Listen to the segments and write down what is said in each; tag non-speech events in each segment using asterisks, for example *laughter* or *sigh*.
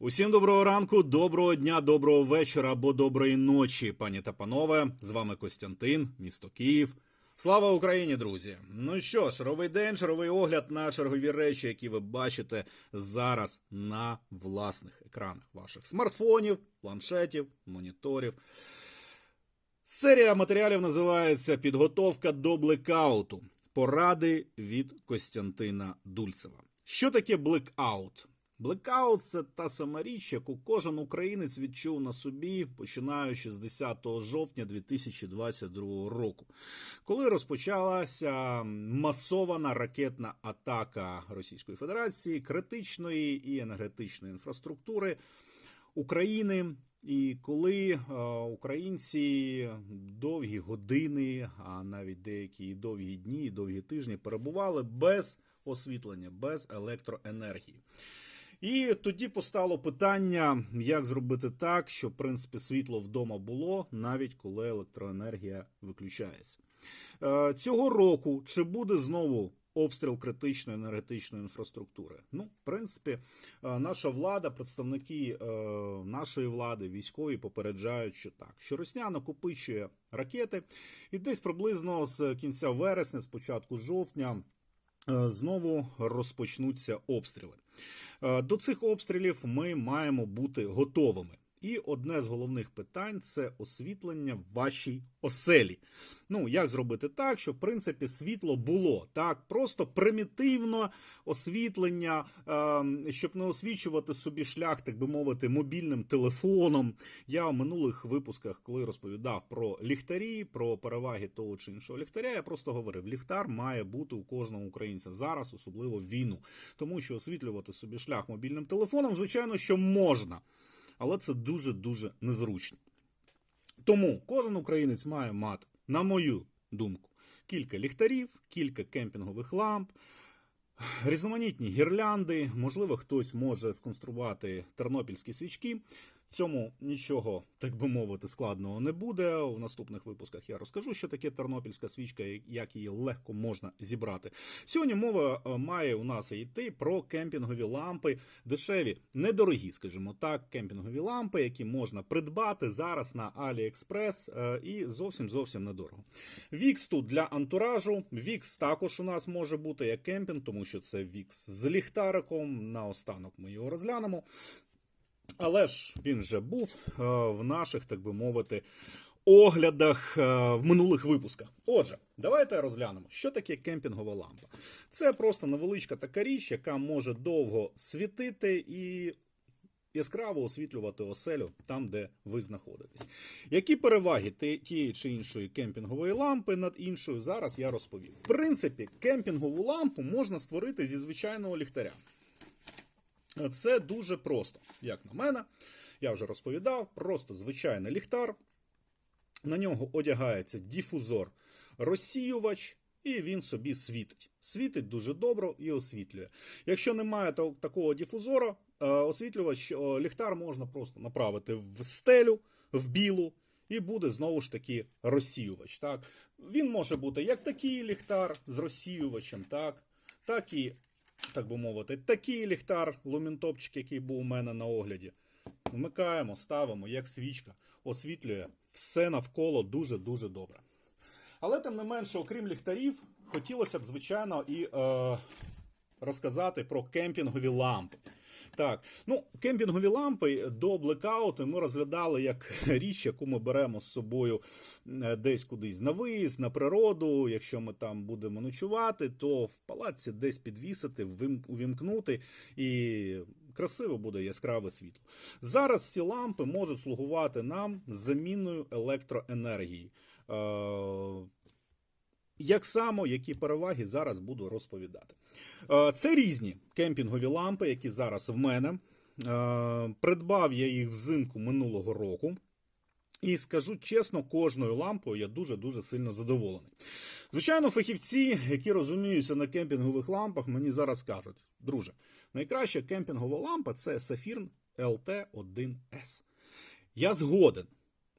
Усім доброго ранку, доброго дня, доброго вечора або доброї ночі, пані та панове. З вами Костянтин, місто Київ. Слава Україні, друзі! Ну що, шаровий день, шаровий огляд на чергові речі, які ви бачите зараз на власних екранах ваших смартфонів, планшетів, моніторів. Серія матеріалів називається Підготовка до блекауту. Поради від Костянтина Дульцева. Що таке блекаут? Блекаут це та сама річ, яку кожен українець відчув на собі, починаючи з 10 жовтня 2022 року, коли розпочалася масована ракетна атака Російської Федерації, критичної і енергетичної інфраструктури України. І коли е, українці довгі години, а навіть деякі довгі дні, довгі тижні перебували без освітлення, без електроенергії. І тоді постало питання, як зробити так, щоб в принципі світло вдома було, навіть коли електроенергія виключається. Е, Цього року чи буде знову обстріл критичної енергетичної інфраструктури? Ну, в принципі, е, наша влада, представники е, нашої влади, військові попереджають, що так, що Росія накопичує ракети, і десь приблизно з кінця вересня, з початку жовтня. Е, Знову розпочнуться обстріли. Е, До цих обстрілів ми маємо бути готовими. І одне з головних питань це освітлення в вашій оселі. Ну, як зробити так, щоб в принципі світло було так, просто примітивно освітлення, е, щоб не освічувати собі шлях, так би мовити, мобільним телефоном. Я в минулих випусках, коли розповідав про ліхтарі, про переваги того чи іншого ліхтаря, я просто говорив: ліхтар має бути у кожного українця зараз, особливо війну, тому що освітлювати собі шлях мобільним телефоном, звичайно, що можна, але це дуже дуже незручно. Тому кожен українець має мати, на мою думку, кілька ліхтарів, кілька кемпінгових ламп, різноманітні гірлянди. Можливо, хтось може сконструвати тернопільські свічки. В цьому нічого, так би мовити, складного не буде. У наступних випусках я розкажу, що таке тернопільська свічка як її легко можна зібрати. Сьогодні мова е, має у нас йти про кемпінгові лампи, дешеві, недорогі, скажімо так, кемпінгові лампи, які можна придбати зараз на AliExpress е, і зовсім зовсім недорого. Вікс тут для антуражу. Вікс також у нас може бути як кемпінг, тому що це вікс з ліхтариком. Наостанок ми його розглянемо. Але ж він вже був е, в наших, так би мовити, оглядах е, в минулих випусках. Отже, давайте розглянемо, що таке кемпінгова лампа. Це просто невеличка така річ, яка може довго світити і яскраво освітлювати оселю там, де ви знаходитесь. Які переваги тієї чи іншої кемпінгової лампи над іншою, зараз я розповім. В принципі, кемпінгову лампу можна створити зі звичайного ліхтаря. Це дуже просто, як на мене. Я вже розповідав, просто звичайний ліхтар. На нього одягається діфузор розсіювач, і він собі світить. Світить дуже добре і освітлює. Якщо немає такого діфузора, е, освітлювач, е, ліхтар можна просто направити в стелю, в білу, і буде знову ж таки розсіювач. Так? Він може бути як такий ліхтар з розсіювачем, так, так і так би мовити, такий ліхтар, лумінтопчик, який був у мене на огляді. Вмикаємо, ставимо, як свічка, освітлює все навколо дуже-дуже добре. Але тим не менше, окрім ліхтарів, хотілося б, звичайно, і е, розказати про кемпінгові лампи. Так, ну, кемпінгові лампи до блекауту ми розглядали як *laughs* річ, яку ми беремо з собою е, десь кудись на виїзд, на природу. Якщо ми там будемо ночувати, то в палаці десь підвісити, увімкнути і красиво буде яскраве світло. Зараз ці лампи можуть слугувати нам заміною електроенергії. Як само, які переваги зараз буду розповідати. Е, Це різні кемпінгові лампи, які зараз в мене. Е, Придбав я їх взимку минулого року. І скажу чесно, кожною лампою я дуже-дуже сильно задоволений. Звичайно, фахівці, які розуміються на кемпінгових лампах, мені зараз кажуть: друже, найкраща кемпінгова лампа це Saphirn LT1S. Я згоден.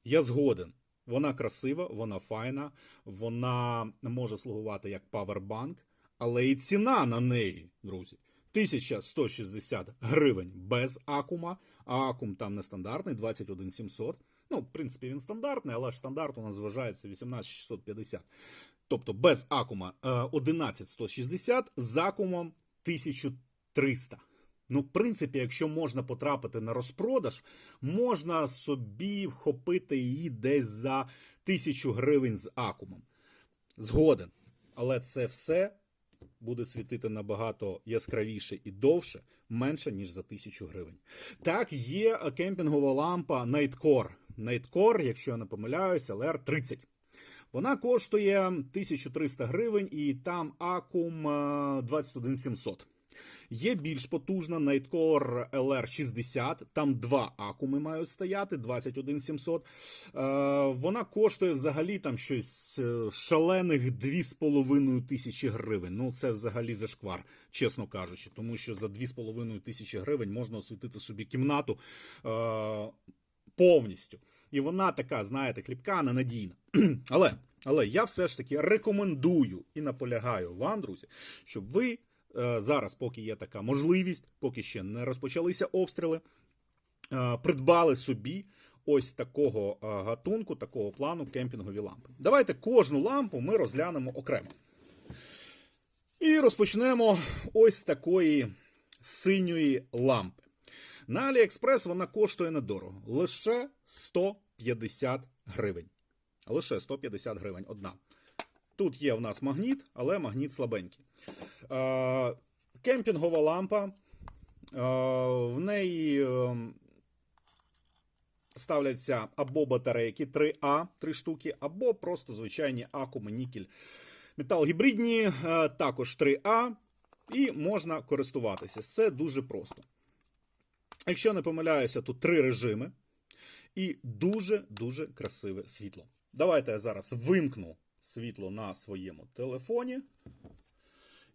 Я згоден. Вона красива, вона файна, вона може слугувати як павербанк, але і ціна на неї, друзі. 1160 гривень без акума. А акум там не стандартний 21700. Ну, в принципі, він стандартний, але ж стандарт у нас вважається 18650. Тобто без акума е, 11160, з акумом 1300. Ну, в принципі, якщо можна потрапити на розпродаж, можна собі вхопити її десь за 1000 гривень з акумом. Згоден. Але це все буде світити набагато яскравіше і довше, менше, ніж за 1000 гривень. Так, є кемпінгова лампа Nightcore. Nightcore, якщо я не помиляюсь, LR 30. Вона коштує 1300 гривень і там акум е, 21700. Є більш потужна Nightcore LR60, там два акуми мають стояти, 21700. Е, вона коштує взагалі там щось е, шалених 2,5 тисячі гривень. Ну, це взагалі зашквар, чесно кажучи, тому що за 2,5 тисячі гривень можна освітити собі кімнату е, повністю. І вона така, знаєте, хлібка ненадійна. *clears throat* Але, але я все ж таки рекомендую і наполягаю вам, друзі, щоб ви зараз, поки є така можливість, поки ще не розпочалися обстріли, е, придбали собі ось такого е, гатунку, такого плану кемпінгові лампи. Давайте кожну лампу ми розглянемо окремо. І розпочнемо ось такої синьої лампи. На Аліекспрес вона коштує недорого. Лише 150 гривень. Лише 150 гривень одна. Тут є в нас магніт, але магніт слабенький. Е, кемпінгова лампа. Е, в неї е, ставляться або батарейки 3А, 3 штуки, або просто звичайні акуми, нікель. Метал гібридні, е, також 3А, і можна користуватися. Це дуже просто. Якщо не помиляюся, тут три режими і дуже-дуже красиве світло. Давайте я зараз вимкну світло на своєму телефоні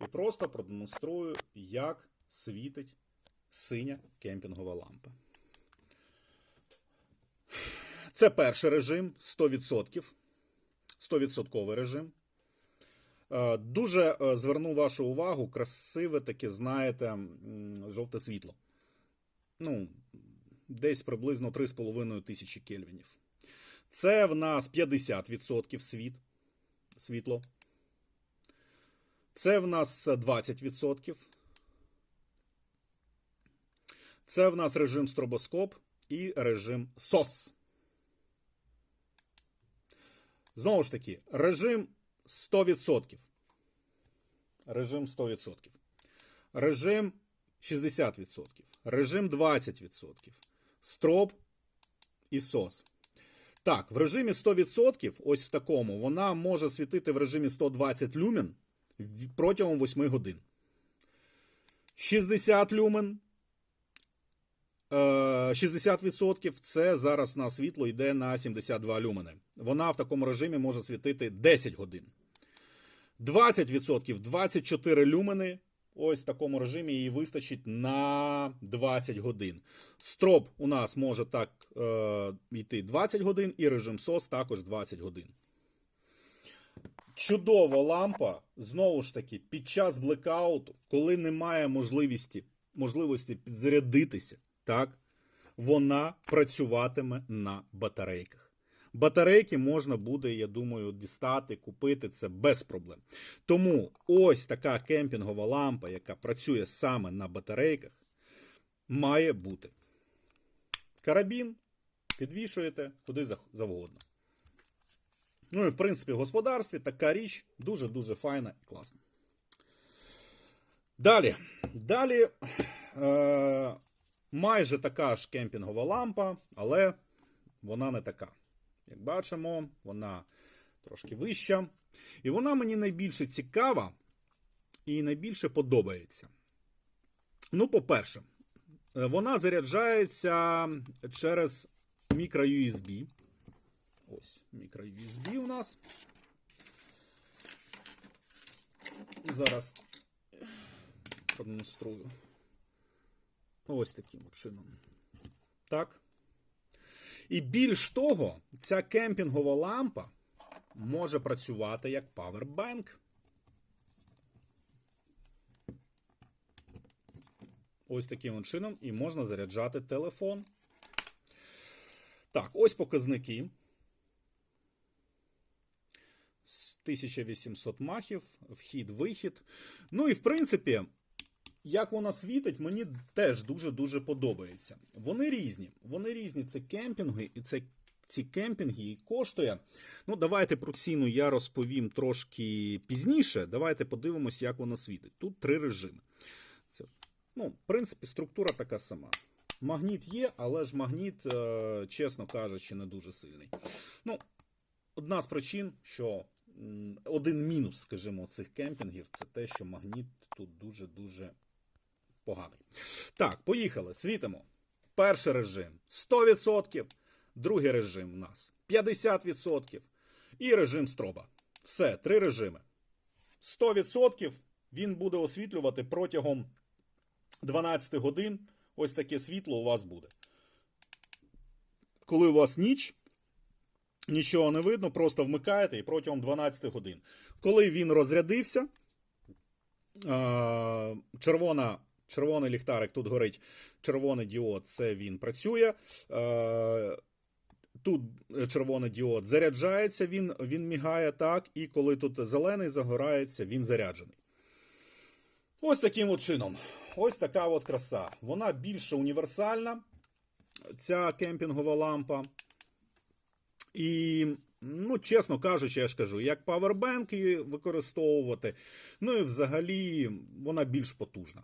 і просто продемонструю, як світить синя кемпінгова лампа. Це перший режим 100%. 100% режим. Е, Дуже е, зверну вашу увагу, красиве таке, знаєте, жовте світло. Ну, десь приблизно 3,5 тисячі кельвінів. Це в нас 50% світ, світло. Це в нас 20%. Це в нас режим стробоскоп і режим SOS. Знову ж таки, режим 100%. Режим 100%. Режим 60%. Режим 20%. Строп і SOS. Так, в режимі 100%, ось в такому, вона може світити в режимі 120 люмен протягом 8 годин. 60 люмен. е, 60% це зараз на світло йде на 72 люмени. Вона в такому режимі може світити 10 годин. 20% 24 люмени. Ось в такому режимі її вистачить на 20 годин. Строп у нас може так е, йти 20 годин, і режим SOS також 20 годин. Чудова лампа, знову ж таки, під час блекауту, коли немає можливості, можливості підзарядитися, так, вона працюватиме на батарейках. Батарейки можна буде, я думаю, дістати, купити це без проблем. Тому ось така кемпінгова лампа, яка працює саме на батарейках, має бути. Карабін підвішуєте куди завгодно. Ну і в принципі в господарстві така річ дуже-дуже файна і класна. Далі. Далі е, майже така ж кемпінгова лампа, але вона не така. Як бачимо, вона трошки вища. І вона мені найбільше цікава і найбільше подобається. Ну, по-перше, вона заряджається через мікро-USB. Ось мікро-USB у нас. Зараз продемонструю. Ось таким чином. Так. І більш того, ця кемпінгова лампа може працювати як павербанк. Ось таким чином, і можна заряджати телефон. Так, ось показники. 1800 махів, вхід-вихід. Ну і в принципі, як вона світить, мені теж дуже-дуже подобається. Вони різні. Вони різні. Це кемпінги, і це ці кемпінги і коштує. Ну, давайте про ціну я розповім трошки пізніше. Давайте подивимось, як вона світить. Тут три режими. Ну, в принципі, структура така сама. Магніт є, але ж магніт, е, чесно кажучи, не дуже сильний. Ну, одна з причин, що один мінус, скажімо, цих кемпінгів це те, що магніт тут дуже-дуже поганий. Так, поїхали. Світимо. Перший режим 100%, другий режим у нас 50% і режим строба. Все, три режими. 100% він буде освітлювати протягом 12 годин. Ось таке світло у вас буде. Коли у вас ніч, нічого не видно, просто вмикаєте і протягом 12 годин. Коли він розрядився, червона, червоний ліхтарик тут горить, червоний діод, це він працює. Е, Тут червоний діод заряджається, він, він мігає так, і коли тут зелений загорається, він заряджений. Ось таким от чином. Ось така от краса. Вона більше універсальна, ця кемпінгова лампа. І, ну, чесно кажучи, я ж кажу, як павербенк її використовувати. Ну і взагалі вона більш потужна.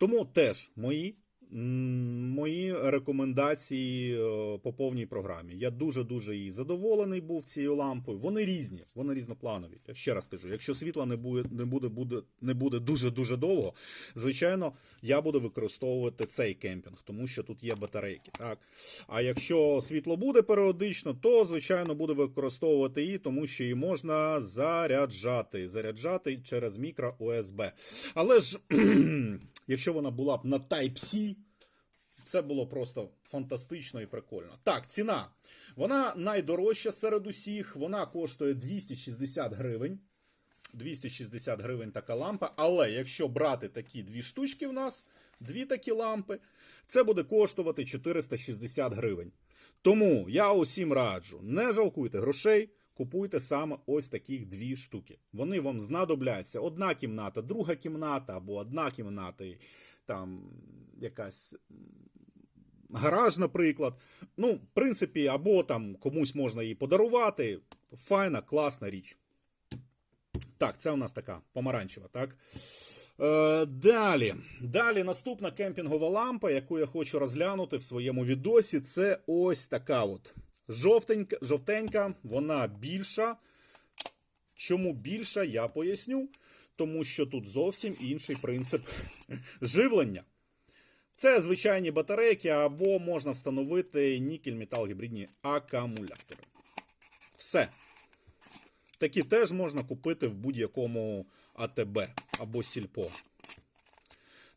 Тому теж мої, мої рекомендації е, по повній програмі. Я дуже-дуже її задоволений був цією лампою. Вони різні, вони різнопланові. Я ще раз кажу, якщо світла не буде, не буде, буде, не буде дуже-дуже довго, звичайно, я буду використовувати цей кемпінг, тому що тут є батарейки. Так? А якщо світло буде періодично, то звичайно буду використовувати її, тому що її можна заряджати. Заряджати через мікро USB. Але ж, *clears throat* якщо вона була б на Type-C, це було просто фантастично і прикольно. Так, ціна. Вона найдорожча серед усіх. Вона коштує 260 гривень. 260 гривень така лампа. Але якщо брати такі дві штучки в нас, дві такі лампи, це буде коштувати 460 гривень. Тому я усім раджу, не жалкуйте грошей, купуйте саме ось таких дві штуки. Вони вам знадобляться. Одна кімната, друга кімната, або одна кімната, і там якась гараж, наприклад. Ну, в принципі, або там комусь можна її подарувати. Файна, класна річ. Так, це у нас така помаранчева, так? Е, далі. Далі наступна кемпінгова лампа, яку я хочу розглянути в своєму відосі, це ось така от. Жовтенька, жовтенька, вона більша. Чому більша, я поясню. Тому що тут зовсім інший принцип *laughs* живлення. Це звичайні батарейки, або можна встановити нікель метал гібридні акумулятори. Все. Такі теж можна купити в будь-якому АТБ або Сільпо.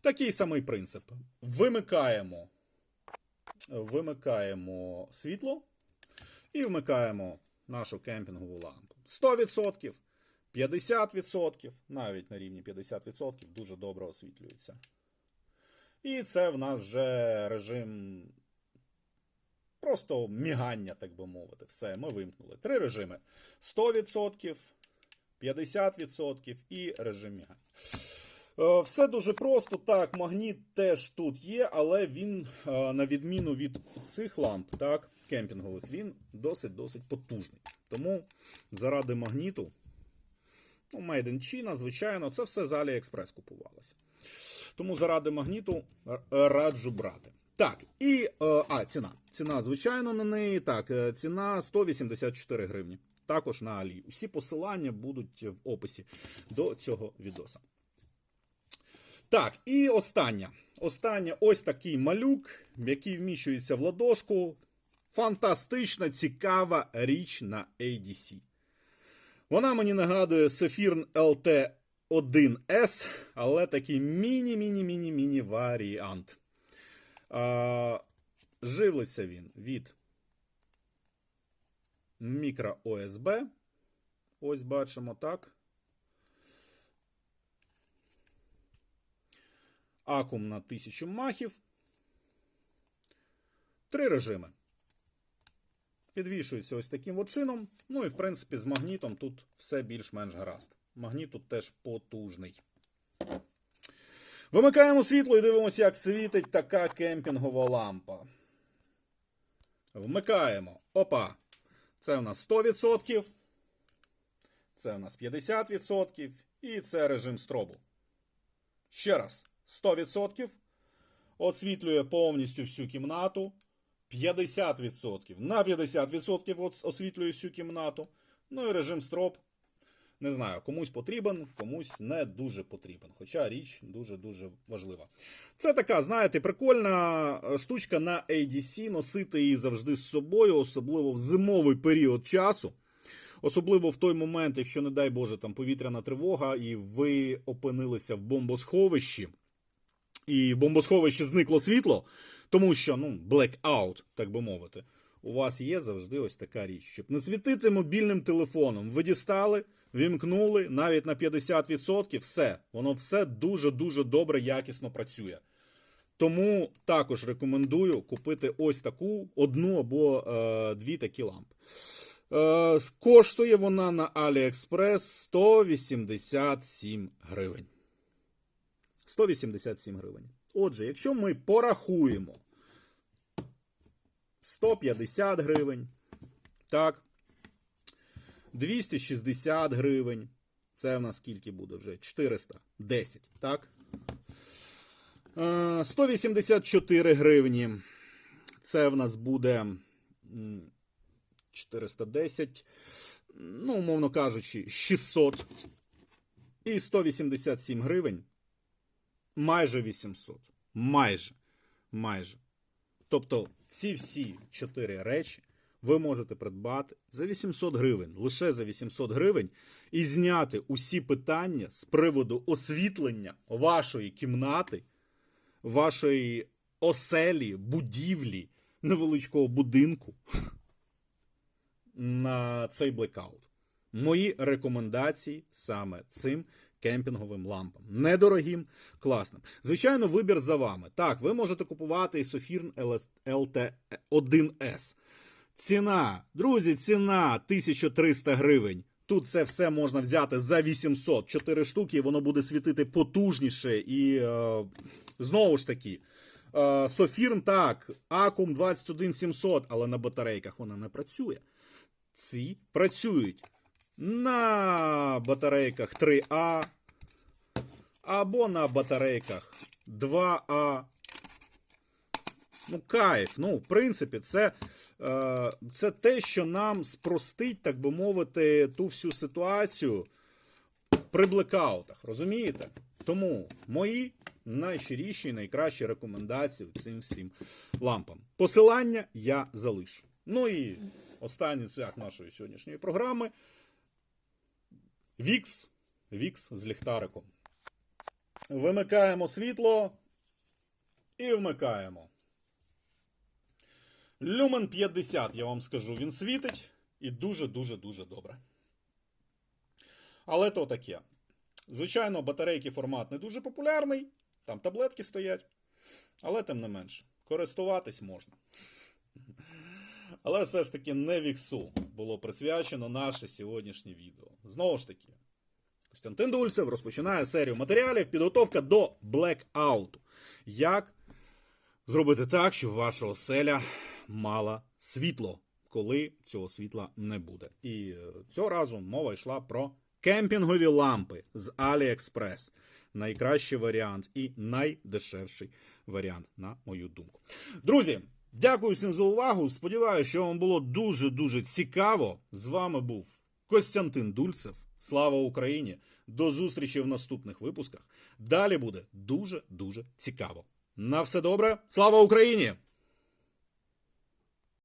Такий самий принцип. Вимикаємо, вимикаємо світло і вмикаємо нашу кемпінгову лампу. 100%, 50%, навіть на рівні 50% дуже добре освітлюється. І це в нас вже режим просто мігання, так би мовити. Все, ми вимкнули. Три режими: 100%, 50% і режим мігання. Е, Все дуже просто. Так, магніт теж тут є, але він, е, на відміну від цих ламп, так, кемпінгових, він досить-досить потужний. Тому заради магніту, ну, Made in China, звичайно, це все з AliExpress купувалося. Тому заради магніту раджу брати. Так, і е, а, ціна. Ціна, звичайно, на неї. Так, е, ціна 184 гривні. Також на Алі. Усі посилання будуть в описі до цього відоса. Так, і остання. Остання ось такий малюк, який вміщується в ладошку. Фантастична, цікава річ на ADC. Вона мені нагадує Saphirn LT 1S, але такий міні-міні-міні-міні варіант. А, живлиться він від мікро OSB. Ось бачимо так. акум на 1000 махів. Три режими. Підвішується ось таким от чином. Ну і в принципі з магнітом тут все більш-менш гаразд. Магніт тут теж потужний. Вимикаємо світло і дивимося, як світить така кемпінгова лампа. Вмикаємо. Опа. Це в нас 100%. Це в нас 50%. І це режим стробу. Ще раз. 100%. Освітлює повністю всю кімнату. 50%. На 50% от- освітлює всю кімнату. Ну і режим строб. Не знаю, комусь потрібен, комусь не дуже потрібен. Хоча річ дуже-дуже важлива. Це така, знаєте, прикольна е, штучка на ADC. Носити її завжди з собою, особливо в зимовий період часу. Особливо в той момент, якщо, не дай Боже, там повітряна тривога, і ви опинилися в бомбосховищі, і в бомбосховищі зникло світло, тому що, ну, blackout, так би мовити, у вас є завжди ось така річ. Щоб не світити мобільним телефоном, ви дістали, вімкнули навіть на 50%, все. Воно все дуже-дуже добре, якісно працює. Тому також рекомендую купити ось таку одну або е, дві такі лампи. Е, коштує вона на AliExpress 187 гривень. 187 гривень. Отже, якщо ми порахуємо 150 гривень, так, 260 гривень, це в нас скільки буде вже? 410, так? Е, 184 гривні. Це в нас буде 410, ну, умовно кажучи, 600. І 187 гривень. Майже 800. Майже. Майже. Тобто ці всі чотири речі ви можете придбати за 800 гривень, лише за 800 гривень, і зняти усі питання з приводу освітлення вашої кімнати, вашої оселі, будівлі, невеличкого будинку *laughs* на цей блекаут. Мої рекомендації саме цим кемпінговим лампам. Недорогим, класним. Звичайно, вибір за вами. Так, ви можете купувати і Sofirn LT1S. Ціна, друзі, ціна 1300 гривень. Тут це все можна взяти за 800. 4 штуки, і воно буде світити потужніше. І е, знову ж таки, е, Sofirn так, Acum 21700, але на батарейках вона не працює. Ці працюють на батарейках 3А або на батарейках 2А. Ну, кайф. Ну, в принципі, це, е, це те, що нам спростить, так би мовити, ту всю ситуацію при блекаутах. Розумієте? Тому мої найщиріші і найкращі рекомендації цим всім лампам. Посилання я залишу. Ну і останній цвях нашої сьогоднішньої програми. Вікс. Вікс з ліхтариком. Вимикаємо світло і вмикаємо. Люмен 50, я вам скажу, він світить і дуже-дуже-дуже добре. Але то таке. Звичайно, батарейки формат не дуже популярний, там таблетки стоять. Але тим не менше, користуватись можна. Але все ж таки не віксу було присвячено наше сьогоднішнє відео. Знову ж таки, Костянтин Дульцев розпочинає серію матеріалів підготовка до блекауту. Як зробити так, щоб ваша оселя мала світло, коли цього світла не буде. І е, цього разу мова йшла про кемпінгові лампи з AliExpress. Найкращий варіант і найдешевший варіант, на мою думку. Друзі, дякую всім за увагу. Сподіваюся, що вам було дуже-дуже цікаво. З вами був Костянтин Дульцев. Слава Україні! До зустрічі в наступних випусках. Далі буде дуже-дуже цікаво. На все добре. Слава Україні!